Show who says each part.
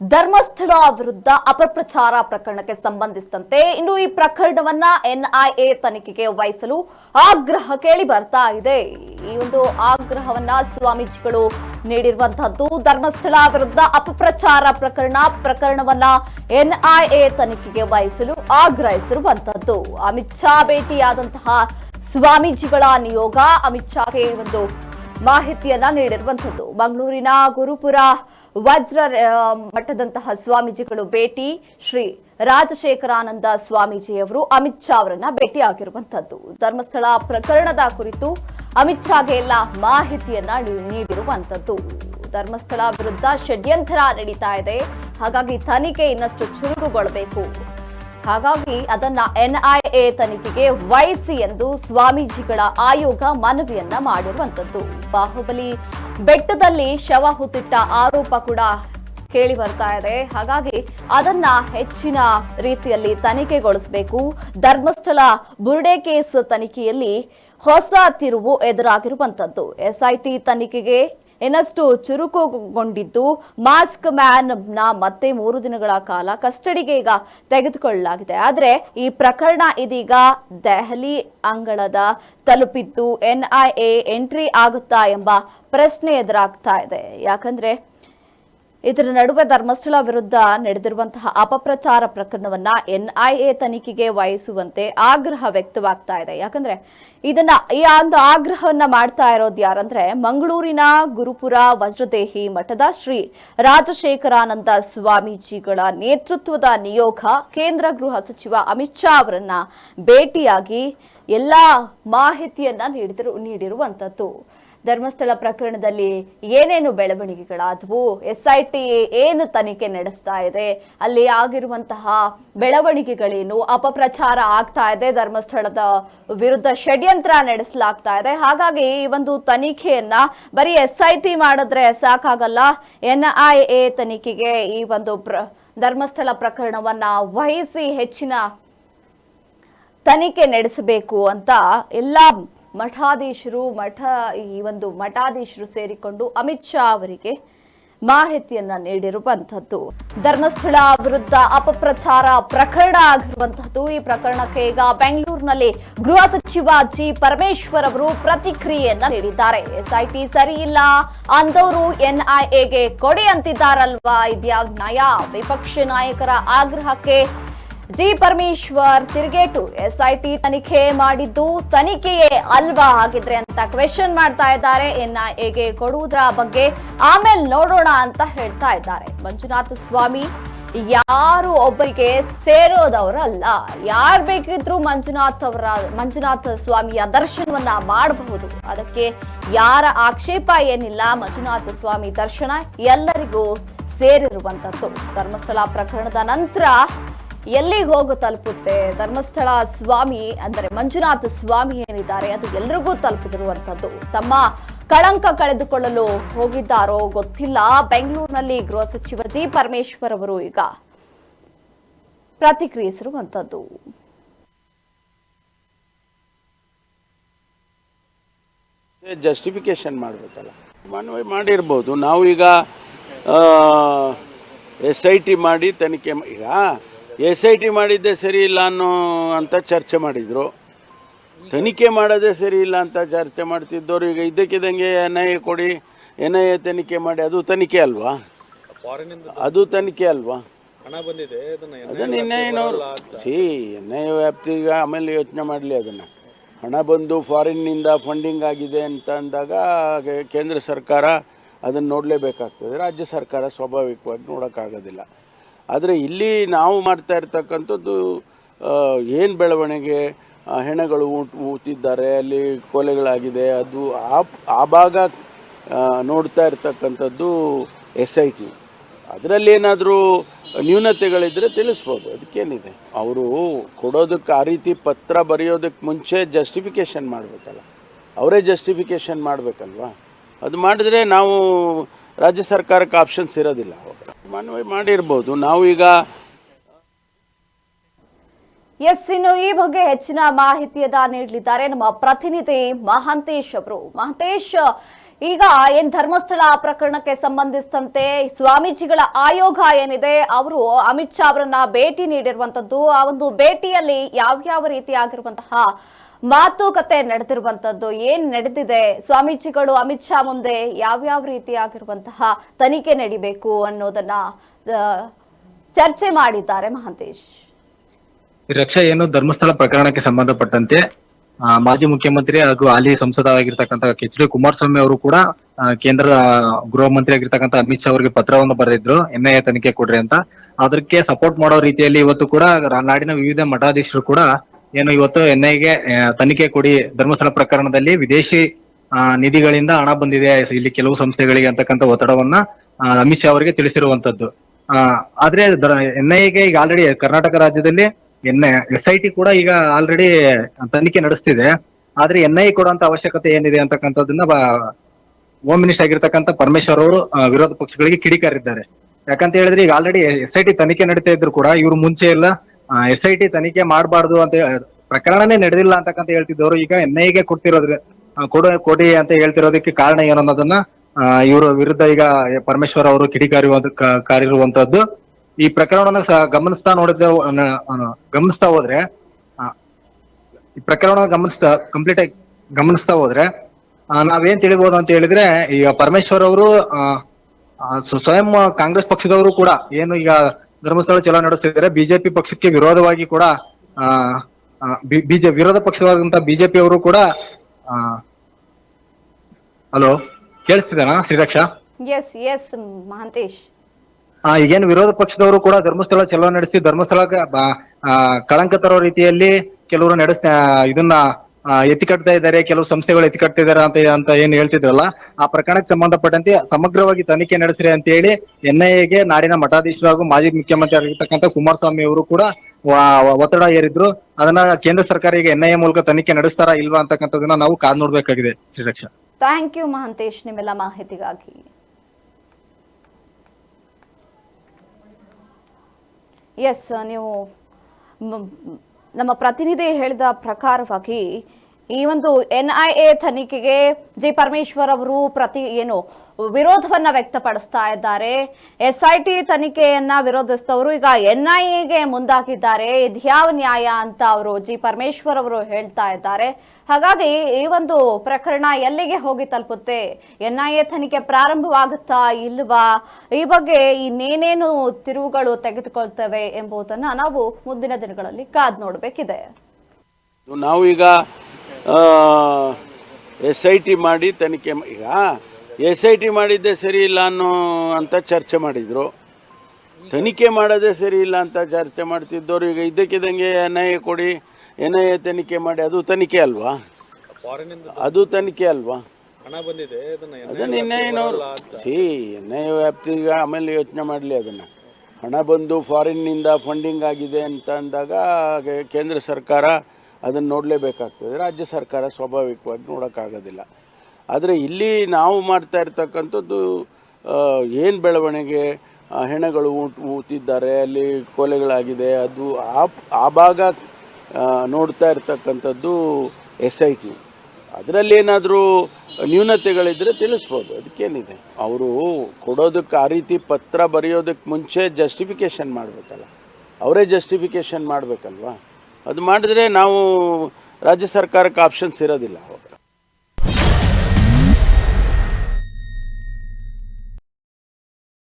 Speaker 1: ಧರ್ಮಸ್ಥಳ ವಿರುದ್ಧ ಅಪಪ್ರಚಾರ ಪ್ರಕರಣಕ್ಕೆ ಸಂಬಂಧಿಸಿದಂತೆ ಇನ್ನು ಈ ಪ್ರಕರಣವನ್ನ ಎನ್ಐಎ ತನಿಖೆಗೆ ವಹಿಸಲು ಆಗ್ರಹ ಕೇಳಿ ಬರ್ತಾ ಇದೆ. ಈ ಒಂದು ಆಗ್ರಹವನ್ನ ಸ್ವಾಮೀಜಿಗಳು ನೀಡಿರುವಂತಹದ್ದು ಧರ್ಮಸ್ಥಳ ವಿರುದ್ಧ ಅಪಪ್ರಚಾರ ಪ್ರಕರಣ, ಪ್ರಕರಣವನ್ನ ಎನ್ಐಎ ತನಿಖೆಗೆ ವಹಿಸಲು ಆಗ್ರಹಿಸಿರುವಂತಹದ್ದು. ಅಮಿತ್ ಶಾ ಭೇಟಿಯಾದಂತಹ ಸ್ವಾಮೀಜಿಗಳ ನಿಯೋಗ ಅಮಿತ್ ಶಾಗೆ ಒಂದು ಮಾಹಿತಿಯನ್ನ ನೀಡಿರುವಂತದ್ದು ಮಂಗಳೂರಿನ ಗುರುಪುರ ವಜ್ರ ಮಠದಂತಹ ಸ್ವಾಮೀಜಿಗಳು ಭೇಟಿ. ಶ್ರೀ ರಾಜಶೇಖರಾನಂದ ಸ್ವಾಮೀಜಿಯವರು ಅಮಿತ್ ಶಾ ಅವರನ್ನ ಭೇಟಿಯಾಗಿರುವಂತದ್ದು ಧರ್ಮಸ್ಥಳ ಪ್ರಕರಣದ ಕುರಿತು ಅಮಿತ್ ಶಾಗೆ ಎಲ್ಲ ಮಾಹಿತಿಯನ್ನ ನೀಡಿರುವಂತದ್ದು ಧರ್ಮಸ್ಥಳ ವಿರುದ್ಧ ಷಡ್ಯಂತರ ನಡೀತಾ ಇದೆ. ಹಾಗಾಗಿ ತನಿಖೆ ಇನ್ನಷ್ಟು ಚುರುಕುಗೊಳ್ಳಬೇಕು. ಹಾಗಾಗಿ ಅದನ್ನ ಎನ್ಐಎ ತನಿಖೆಗೆ ವಹಿಸಿ ಎಂದು ಸ್ವಾಮೀಜಿಗಳ ಆಯೋಗ ಮನವಿಯನ್ನ ಮಾಡಿರುವಂತದ್ದು. ಬಾಹುಬಲಿ ಬೆಟ್ಟದಲ್ಲಿ ಶವ ಹುತ್ತಿಟ್ಟ ಆರೋಪ ಕೂಡ ಕೇಳಿ ಬರ್ತಾ ಇದೆ. ಹಾಗಾಗಿ ಅದನ್ನ ಹೆಚ್ಚಿನ ರೀತಿಯಲ್ಲಿ ತನಿಖೆಗೊಳಿಸಬೇಕು. ಧರ್ಮಸ್ಥಳ ಬುರುಡೆ ಕೇಸ್ ತನಿಖೆಯಲ್ಲಿ ಹೊಸ ತಿರುವು ಎದುರಾಗಿರುವಂತದ್ದು. ಎಸ್ಐಟಿ ತನಿಖೆಗೆ ಇನ್ನಷ್ಟು ಚುರುಕುಗೊಂಡಿದ್ದು, ಮಾಸ್ಕ್ ಮ್ಯಾನ್ನ ಮತ್ತೆ ಮೂರು ದಿನಗಳ ಕಾಲ ಕಸ್ಟಡಿಗೆ ಈಗ ತೆಗೆದುಕೊಳ್ಳಲಾಗಿದೆ. ಆದರೆ ಈ ಪ್ರಕರಣ ಇದೀಗ ದೆಹಲಿ ಅಂಗಳದ ತಲುಪಿದ್ದು, ಎನ್ಐಎ ಎಂಟ್ರಿ ಆಗುತ್ತಾ ಎಂಬ ಪ್ರಶ್ನೆ ಎದುರಾಗ್ತಾ ಇದೆ. ಯಾಕಂದ್ರೆ ಇದರ ನಡುವೆ ಧರ್ಮಸ್ಥಳ ವಿರುದ್ಧ ನಡೆದಿರುವಂತಹ ಅಪಪ್ರಚಾರ ಪ್ರಕರಣವನ್ನ ಎನ್ಐಎ ತನಿಖೆಗೆ ವಹಿಸುವಂತೆ ಆಗ್ರಹ ವ್ಯಕ್ತವಾಗ್ತಾ ಇದೆ. ಯಾಕಂದ್ರೆ ಇದನ್ನ ಈ ಒಂದು ಆಗ್ರಹವನ್ನ ಮಾಡ್ತಾ ಇರೋದು ಯಾರಂದ್ರೆ ಮಂಗಳೂರಿನ ಗುರುಪುರ ವಜ್ರದೇಹಿ ಮಠದ ಶ್ರೀ ರಾಜಶೇಖರಾನಂದ ಸ್ವಾಮೀಜಿಗಳ ನೇತೃತ್ವದ ನಿಯೋಗ ಕೇಂದ್ರ ಗೃಹ ಸಚಿವ ಅಮಿತ್ ಶಾ ಅವರನ್ನ ಭೇಟಿಯಾಗಿ ಎಲ್ಲಾ ಮಾಹಿತಿಯನ್ನ ನೀಡಿದರು ನೀಡಿರುವಂತದ್ದು. ಧರ್ಮಸ್ಥಳ ಪ್ರಕರಣದಲ್ಲಿ ಏನೇನು ಬೆಳವಣಿಗೆಗಳಾದವು? ಎಸ್ ಐ ಟಿ ಏನು ತನಿಖೆ ನಡೆಸ್ತಾ ಇದೆ? ಅಲ್ಲಿ ಆಗಿರುವಂತಹ ಬೆಳವಣಿಗೆಗಳೇನು? ಅಪಪ್ರಚಾರ ಆಗ್ತಾ ಇದೆ, ಧರ್ಮಸ್ಥಳದ ವಿರುದ್ಧ ಷಡ್ಯಂತ್ರ ನಡೆಸಲಾಗ್ತಾ ಇದೆ. ಹಾಗಾಗಿ ಈ ಒಂದು ತನಿಖೆಯನ್ನ ಬರೀ ಎಸ್ ಐ ಟಿ ಮಾಡಿದ್ರೆ ಸಾಕಾಗಲ್ಲ. ಎನ್ ಐ ಎ ತನಿಖೆಗೆ ಈ ಒಂದು ಧರ್ಮಸ್ಥಳ ಪ್ರಕರಣವನ್ನ ವಹಿಸಿ ಹೆಚ್ಚಿನ ತನಿಖೆ ನಡೆಸಬೇಕು ಅಂತ ಎಲ್ಲ ಮಠಾಧೀಶರು, ಮಠ, ಈ ಒಂದು ಮಠಾಧೀಶರು ಸೇರಿಕೊಂಡು ಅಮಿತ್ ಶಾ ಅವರಿಗೆ ಮಾಹಿತಿಯನ್ನ ನೀಡಿರುವಂತಹದ್ದು ಧರ್ಮಸ್ಥಳ ವಿರುದ್ಧ ಅಪಪ್ರಚಾರ ಪ್ರಕರಣ ಆಗಿರುವಂತಹದ್ದು ಈ ಪ್ರಕರಣಕ್ಕೆ ಈಗ ಬೆಂಗಳೂರಿನಲ್ಲಿ ಗೃಹ ಸಚಿವ ಜಿ ಪರಮೇಶ್ವರ್ ಅವರು ಪ್ರತಿಕ್ರಿಯೆಯನ್ನ ನೀಡಿದ್ದಾರೆ. ಎಸ್ಐಟಿ ಸರಿ ಇಲ್ಲ. ಅಂದವರು ಎನ್ಐಎಗೆ ಕೊಡಿ ಅಂತಿದ್ದಾರಲ್ವಾ? ಇದ್ಯಾವ ನ್ಯಾಯ? ವಿಪಕ್ಷ ನಾಯಕರ ಆಗ್ರಹಕ್ಕೆ ಜಿ ಪರಮೇಶ್ವರ್ ತಿರುಗೇಟು. ಎಸ್ಐಟಿ ತನಿಖೆ ಮಾಡಿದ್ದು ತನಿಖೆಯೇ ಅಲ್ವಾ ಆಗಿದ್ರೆ ಅಂತ ಕ್ವೆಶನ್ ಮಾಡ್ತಾ ಇದ್ದಾರೆ. ಎನ್ಐಎಗೆ ಕೊಡುವುದರ ಬಗ್ಗೆ ಆಮೇಲೆ ನೋಡೋಣ ಅಂತ ಹೇಳ್ತಾ ಇದ್ದಾರೆ. ಮಂಜುನಾಥ ಸ್ವಾಮಿ, ಯಾರು ಒಬ್ಬರಿಗೆ ಸೇರೋದವರಲ್ಲ. ಯಾರ್ ಬೇಕಿದ್ರು ಮಂಜುನಾಥ್ ಅವರ, ಮಂಜುನಾಥ ಸ್ವಾಮಿಯ ದರ್ಶನವನ್ನ ಮಾಡಬಹುದು. ಅದಕ್ಕೆ ಯಾರ ಆಕ್ಷೇಪ ಏನಿಲ್ಲ, ಮಂಜುನಾಥ ಸ್ವಾಮಿ ದರ್ಶನ ಎಲ್ಲರಿಗೂ ಸೇರಿರುವಂತದ್ದು. ಧರ್ಮಸ್ಥಳ ಪ್ರಕರಣದ ನಂತರ ಎಲ್ಲಿಗೆ ಹೋಗು ತಲುಪುತ್ತೆ? ಧರ್ಮಸ್ಥಳ ಸ್ವಾಮಿ ಅಂದರೆ ಮಂಜುನಾಥ ಸ್ವಾಮಿ ಏನಿದ್ದಾರೆ, ಅದು ಎಲ್ರಿಗೂ ತಲುಪದಿರುವಂಥದ್ದು. ತಮ್ಮ ಕಳಂಕ ಕಳೆದುಕೊಳ್ಳಲು ಹೋಗಿದ್ದಾರೋ ಗೊತ್ತಿಲ್ಲ. ಬೆಂಗಳೂರಿನಲ್ಲಿ ಗೃಹ ಸಚಿವ ಜಿ. ಪರಮೇಶ್ವರ್ ಅವರು ಈಗ ಪ್ರತಿಕ್ರಿಯಿಸಿರುವಂತದ್ದು
Speaker 2: ಜಸ್ಟಿಫಿಕೇಶನ್ ಮಾಡಬೇಕಲ್ಲ. ಮನವಿ ಮಾಡಿರ್ಬೋದು. ನಾವು ಈಗ ಎಸ್ ಐ ಟಿ ಮಾಡಿ ತನಿಖೆ ಈಗ ಎಸ್ ಐ ಟಿ ಮಾಡಿದ್ದೇ ಸರಿ ಇಲ್ಲ ಅನ್ನೋ ಅಂತ ಚರ್ಚೆ ಮಾಡಿದರು. ತನಿಖೆ ಮಾಡೋದೇ ಸರಿ ಇಲ್ಲ ಅಂತ ಚರ್ಚೆ ಮಾಡ್ತಿದ್ದವ್ರು, ಈಗ ಇದ್ದಕ್ಕಿದ್ದಂಗೆ ಎನ್ ಐ ಎ ಕೊಡಿ ಎನ್ ಐ ಎ ತನಿಖೆ ಮಾಡಿ, ಅದು ತನಿಖೆ ಅಲ್ವಾ? ಅದು ತನಿಖೆ ಅಲ್ವಾ?
Speaker 3: ಬಂದಿದೆ ಅದನ್ನ
Speaker 2: ಅದನ್ನ ಇನ್ನೇನವರು ಸಿ ಎನ್ ಐ ವ್ಯಾಪ್ತಿಗೆ ಆಮೇಲೆ ಯೋಚನೆ ಮಾಡಲಿ ಅದನ್ನು. ಹಣ ಬಂದು ಫಾರಿನ್ನಿಂದ ಫಂಡಿಂಗ್ ಆಗಿದೆ ಅಂತ ಅಂದಾಗ ಕೇಂದ್ರ ಸರ್ಕಾರ ಅದನ್ನು ನೋಡಲೇಬೇಕಾಗ್ತದೆ. ರಾಜ್ಯ ಸರ್ಕಾರ ಸ್ವಾಭಾವಿಕವಾಗಿ ನೋಡೋಕ್ಕಾಗೋದಿಲ್ಲ. ಆದರೆ ಇಲ್ಲಿ ನಾವು ಮಾಡ್ತಾ ಇರ್ತಕ್ಕಂಥದ್ದು ಏನು ಬೆಳವಣಿಗೆ ಹೆಣಗಳು ಊತಿದ್ದಾರೆ, ಅಲ್ಲಿ ಕೊಲೆಗಳಾಗಿದೆ, ಅದು ಆ ಆ ಭಾಗ ನೋಡ್ತಾ ಇರ್ತಕ್ಕಂಥದ್ದು ಎಸ್ ಐ ಟಿ. ಅದರಲ್ಲಿ ಏನಾದರೂ ನ್ಯೂನತೆಗಳಿದ್ರೆ ತಿಳಿಸ್ಬೋದು, ಅದಕ್ಕೇನಿದೆ. ಅವರು ಕೊಡೋದಕ್ಕೆ ಆ ರೀತಿ ಪತ್ರ ಬರೆಯೋದಕ್ಕೆ ಮುಂಚೆ ಜಸ್ಟಿಫಿಕೇಷನ್ ಮಾಡಬೇಕಲ್ಲ. ಅವರೇ ಜಸ್ಟಿಫಿಕೇಷನ್ ಮಾಡಬೇಕಲ್ವಾ? ಅದು ಮಾಡಿದ್ರೆ ನಾವು ರಾಜ್ಯ ಸರ್ಕಾರಕ್ಕೆ ಆಪ್ಷನ್ಸ್ ಇರೋದಿಲ್ಲ. ಮನವಿ ಮಾಡಿರ್ಬೋದು. ನಾವು ಈಗ
Speaker 1: ಎಸ್ ಇನ್ನು ಈ ಬಗ್ಗೆ ಹೆಚ್ಚಿನ ಮಾಹಿತಿಯನ್ನ ನೀಡಲಿದ್ದಾರೆ ನಮ್ಮ ಪ್ರತಿನಿಧಿ ಮಹಾಂತೇಶ್ ಅವರು. ಮಹಂತೇಶ್ ಈಗ ಏನ್ ಧರ್ಮಸ್ಥಳ ಪ್ರಕರಣಕ್ಕೆ ಸಂಬಂಧಿಸಿದಂತೆ ಸ್ವಾಮೀಜಿಗಳ ಆಯೋಗ ಏನಿದೆ, ಅವರು ಅಮಿತ್ ಶಾ ಅವರನ್ನ ಭೇಟಿ ನೀಡಿರುವಂತದ್ದು, ಆ ಒಂದು ಭೇಟಿಯಲ್ಲಿ ಯಾವ್ಯಾವ ರೀತಿಯಾಗಿರುವಂತಹ ಮಾತುಕತೆ ನಡೆದಿರುವಂತದ್ದು, ಏನ್ ನಡೆದಿದೆ, ಸ್ವಾಮೀಜಿಗಳು ಅಮಿತ್ ಶಾ ಮುಂದೆ ಯಾವ್ಯಾವ ರೀತಿಯಾಗಿರುವಂತಹ ತನಿಖೆ ನಡಿಬೇಕು ಅನ್ನೋದನ್ನ ಚರ್ಚೆ ಮಾಡಿದ್ದಾರೆ ಮಹಾಂತೇಶ್.
Speaker 3: ರಕ್ಷಾ ಏನು ಧರ್ಮಸ್ಥಳ ಪ್ರಕರಣಕ್ಕೆ ಸಂಬಂಧಪಟ್ಟಂತೆ ಮಾಜಿ ಮುಖ್ಯಮಂತ್ರಿ ಹಾಗೂ ಹಾಲಿ ಸಂಸದರಾಗಿರ್ತಕ್ಕಂಥ ಎಚ್ ಡಿ ಕುಮಾರಸ್ವಾಮಿ ಅವರು ಕೂಡ ಕೇಂದ್ರ ಗೃಹ ಮಂತ್ರಿ ಆಗಿರ್ತಕ್ಕಂಥ ಅಮಿತ್ ಶಾ ಅವರಿಗೆ ಪತ್ರವನ್ನು ಬರೆದಿದ್ರು, ಎನ್ಐಎ ತನಿಖೆ ಕೊಡ್ರಿ ಅಂತ. ಅದಕ್ಕೆ ಸಪೋರ್ಟ್ ಮಾಡೋ ರೀತಿಯಲ್ಲಿ ಇವತ್ತು ಕೂಡ ನಾಡಿನ ವಿವಿಧ ಮಠಾಧೀಶರು ಕೂಡ ಏನು ಇವತ್ತು ಎನ್ಐಎಗೆ ತನಿಖೆ ಕೊಡಿ ಧರ್ಮಸ್ಥಳ ಪ್ರಕರಣದಲ್ಲಿ ವಿದೇಶಿ ನಿಧಿಗಳಿಂದ ಹಣ ಬಂದಿದೆ, ಇಲ್ಲಿ ಕೆಲವು ಸಂಸ್ಥೆಗಳಿಗೆ ಅಂತಕ್ಕಂಥ ಒತ್ತಡವನ್ನ ಅಮಿತ್ ಶಾ ಅವರಿಗೆ ತಿಳಿಸಿರುವಂತದ್ದು. ಆದ್ರೆ ಎನ್ಐಎಗೆ ಈಗ ಆಲ್ರೆಡಿ ಕರ್ನಾಟಕ ರಾಜ್ಯದಲ್ಲಿ ಎನ್ ಎಸ್ ಐ ಟಿ ಕೂಡ ಈಗ ಆಲ್ರೆಡಿ ತನಿಖೆ ನಡೆಸ್ತಿದೆ. ಆದ್ರೆ ಎನ್ ಐ ಕೊಡುವಂತ ಅವಶ್ಯಕತೆ ಏನಿದೆ ಅಂತಕ್ಕಂಥದ್ದನ್ನ ಹೋಮ್ ಮಿನಿಸ್ಟರ್ ಆಗಿರ್ತಕ್ಕಂಥ ಪರಮೇಶ್ವರ್ ಅವರು ವಿರೋಧ ಪಕ್ಷಗಳಿಗೆ ಕಿಡಿಕಾರಿದ್ದಾರೆ. ಯಾಕಂತ ಹೇಳಿದ್ರೆ ಈಗ ಆಲ್ರೆಡಿ ಎಸ್ ಐ ಟಿ ತನಿಖೆ ನಡೀತಾ ಇದ್ರು ಕೂಡ ಇವ್ರು ಮುಂಚೆ ಎಲ್ಲ ಎಸ್ ಐ ಟಿ ತನಿಖೆ ಮಾಡಬಾರ್ದು ಅಂತ ಪ್ರಕರಣನೇ ನಡೆದಿಲ್ಲ ಅಂತಕ್ಕಂತ ಹೇಳ್ತಿದ್ದವರು. ಈಗ ಎನ್ ಐಗೆ ಕೊಡ್ತಿರೋದ್ರ ಕೊಡ್ತಿರೋದ್ರೆ ಕೊಡು, ಕೊಡಿ ಅಂತ ಹೇಳ್ತಿರೋದಕ್ಕೆ ಕಾರಣ ಏನು ಅನ್ನೋದನ್ನ ಇವರು ವಿರುದ್ಧ ಈಗ ಪರಮೇಶ್ವರ್ ಅವರು ಕಿಡಿಕಾರಿ ಕಾರಿರುವಂತದ್ದು ಈ ಪ್ರಕರಣವನ್ನ ಗಮನಿಸ್ತಾ ನೋಡಿದ ಗಮನಿಸ್ತಾ ಹೋದ್ರೆ ಈ ಪ್ರಕರಣ ಗಮನಿಸ್ತಾ ಕಂಪ್ಲೀಟ್ ಆಗಿ ಗಮನಿಸ್ತಾ ಹೋದ್ರೆ ನಾವೇನ್ ತಿಳಿಬಹುದು ಅಂತ ಹೇಳಿದ್ರೆ, ಈಗ ಪರಮೇಶ್ವರ್ ಅವರು ಸ್ವಯಂ ಕಾಂಗ್ರೆಸ್ ಪಕ್ಷದವರು ಕೂಡ, ಏನು ಈಗ ಧರ್ಮಸ್ಥಳ ಚಲೋ ನಡೆಸ್ತಿದ್ರೆ ಬಿಜೆಪಿ ಪಕ್ಷಕ್ಕೆ ವಿರೋಧವಾಗಿ ಕೂಡ ಆ ಬಿಜೆ, ವಿರೋಧ ಪಕ್ಷವಾದಂತ ಬಿಜೆಪಿ ಅವರು ಕೂಡ ಹಲೋ ಕೇಳಿಸ್ತಿದ್ದಾನ ಶ್ರೀರಕ್ಷಾ?
Speaker 1: S S Mahantesh.
Speaker 3: ಈಗೇನು ವಿರೋಧ ಪಕ್ಷದವರು ಕೂಡ ಧರ್ಮಸ್ಥಳ ಚಲೋ ನಡೆಸಿ ಆ, ಕಳಂಕ ತರೋ ರೀತಿಯಲ್ಲಿ ಕೆಲವರು ನಡೆಸ್ ಇದನ್ನ ಎತ್ತಿ ಕಟ್ತಾ ಇದ್ದಾರೆ ಕೆಲವು ಸಂಸ್ಥೆಗಳು ಎತ್ತಿಕಟ್ತಾ ಇದ್ದಾರೆ ಅಂತ ಅಂತ ಏನ್ ಹೇಳ್ತಿದ್ರಲ್ಲ ಆ ಪ್ರಕರಣಕ್ಕೆ ಸಂಬಂಧಪಟ್ಟಂತೆ ಸಮಗ್ರವಾಗಿ ತನಿಖೆ ನಡೆಸ್ರಿ ಅಂತ ಹೇಳಿ ಎನ್ಐಎಗೆ ನಾಡಿನ ಮಠಾಧೀಶರು ಹಾಗೂ ಮಾಜಿ ಮುಖ್ಯಮಂತ್ರಿ ಆಗಿರ್ತಕ್ಕಂಥ ಕುಮಾರಸ್ವಾಮಿ ಅವರು ಕೂಡ ಒತ್ತಡ ಏರಿದ್ರು ಅದನ್ನ ಕೇಂದ್ರ ಸರ್ಕಾರ ಈಗ ಎನ್ಐಎ ಮೂಲಕ ತನಿಖೆ ನಡೆಸ್ತಾರಾ ಇಲ್ವಾ ಅಂತಕ್ಕಂಥದನ್ನ ನಾವು ಕಾದ್ ನೋಡ್ಬೇಕಾಗಿದೆ. ಶ್ರೀರಕ್ಷಾ.
Speaker 1: ಥ್ಯಾಂಕ್ ಯು ಮಹಾಂತೇಶ್ ನಿಮ್ಮೆಲ್ಲ ಮಾಹಿತಿಗಾಗಿ. ಎಸ್ ನೀವು ನಮ್ಮ ಪ್ರತಿನಿಧಿ ಹೇಳಿದ ಪ್ರಕಾರವಾಗಿ ಈ ಒಂದು ಎನ್ ಐ ಎ ತನಿಖೆಗೆ ಜಿ ಪರಮೇಶ್ವರ್ ಅವರು ಪ್ರತಿ ಏನು ವಿರೋಧವನ್ನ ವ್ಯಕ್ತಪಡಿಸ್ತಾ ಇದ್ದಾರೆ. ಎಸ್ ತನಿಖೆಯನ್ನ ವಿರೋಧಿಸಿದವರು ಈಗ ಎನ್ ಐ ಎಗೆ ಮುಂದಾಗಿದ್ದಾರೆ ಇದ್ಯಾವ ನ್ಯಾಯ ಅಂತ ಅವರು ಜಿ ಪರಮೇಶ್ವರ್ ಅವರು ಹೇಳ್ತಾ ಇದ್ದಾರೆ. ಹಾಗಾಗಿ ಈ ಒಂದು ಪ್ರಕರಣ ಎಲ್ಲಿಗೆ ಹೋಗಿ ತಲುಪುತ್ತೆ? ಎನ್ ತನಿಖೆ ಪ್ರಾರಂಭವಾಗುತ್ತಾ ಇಲ್ವಾ? ಈ ಬಗ್ಗೆ ಇನ್ನೇನೇನು ತಿರುವುಗಳು ತೆಗೆದುಕೊಳ್ತವೆ ಎಂಬುದನ್ನ ನಾವು ಮುಂದಿನ ದಿನಗಳಲ್ಲಿ ಕಾದ್ ನೋಡಬೇಕಿದೆ.
Speaker 2: ನಾವು ಈಗ ಎಸ್ ಐ ಟಿ ಮಾಡಿ ತನಿಖೆ ಈಗ ಎಸ್ ಐ ಟಿ ಮಾಡಿದ್ದೇ ಸರಿ ಇಲ್ಲ ಅನ್ನೋ ಅಂತ ಚರ್ಚೆ ಮಾಡಿದರು. ತನಿಖೆ ಮಾಡೋದೇ ಸರಿ ಇಲ್ಲ ಅಂತ ಚರ್ಚೆ ಮಾಡ್ತಿದ್ದವ್ರು, ಈಗ ಇದ್ದಕ್ಕಿದ್ದಂಗೆ ಎನ್ ಐ ಎ ಕೊಡಿ ಎನ್ ಐ ಎ ತನಿಖೆ ಮಾಡಿ, ಅದು ತನಿಖೆ ಅಲ್ವಾ? ಅದು ತನಿಖೆ ಅಲ್ವಾ?
Speaker 4: ಅದನ್ನ
Speaker 2: ಅದನ್ನ ಇನ್ನೇನವರು ಸಿ ಎನ್ ಐ ವ್ಯಾಪ್ತಿಗೆ ಆಮೇಲೆ ಯೋಚನೆ ಮಾಡಲಿ ಅದನ್ನು. ಹಣ ಬಂದು ಫಾರಿನ್ನಿಂದ ಫಂಡಿಂಗ್ ಆಗಿದೆ ಅಂತ ಅಂದಾಗ ಕೇಂದ್ರ ಸರ್ಕಾರ ಅದನ್ನು ನೋಡಲೇಬೇಕಾಗ್ತದೆ. ರಾಜ್ಯ ಸರ್ಕಾರ ಸ್ವಾಭಾವಿಕವಾಗಿ ನೋಡೋಕ್ಕಾಗೋದಿಲ್ಲ. ಆದರೆ ಇಲ್ಲಿ ನಾವು ಮಾಡ್ತಾ ಇರ್ತಕ್ಕಂಥದ್ದು ಏನು ಬೆಳವಣಿಗೆ? ಹೆಣಗಳು ಊತಿದ್ದಾರೆ, ಅಲ್ಲಿ ಕೊಲೆಗಳಾಗಿದೆ, ಅದು ಆ ಭಾಗ ನೋಡ್ತಾ ಇರ್ತಕ್ಕಂಥದ್ದು ಎಸ್ ಐ ಟಿ. ಅದರಲ್ಲಿ ಏನಾದರೂ ನ್ಯೂನತೆಗಳಿದ್ರೆ ತಿಳಿಸ್ಬೋದು, ಅದಕ್ಕೇನಿದೆ. ಅವರು ಕೊಡೋದಕ್ಕೆ ಆ ರೀತಿ ಪತ್ರ ಬರೆಯೋದಕ್ಕೆ ಮುಂಚೆ ಜಸ್ಟಿಫಿಕೇಷನ್ ಮಾಡಬೇಕಲ್ಲ. ಅವರೇ ಜಸ್ಟಿಫಿಕೇಷನ್ ಮಾಡಬೇಕಲ್ವಾ? ಅದು ಮಾಡಿದ್ರೆ ನಾವು ರಾಜ್ಯ ಸರ್ಕಾರಕ್ಕೆ ಆಪ್ಷನ್ಸ್ ಇರೋದಿಲ್ಲ.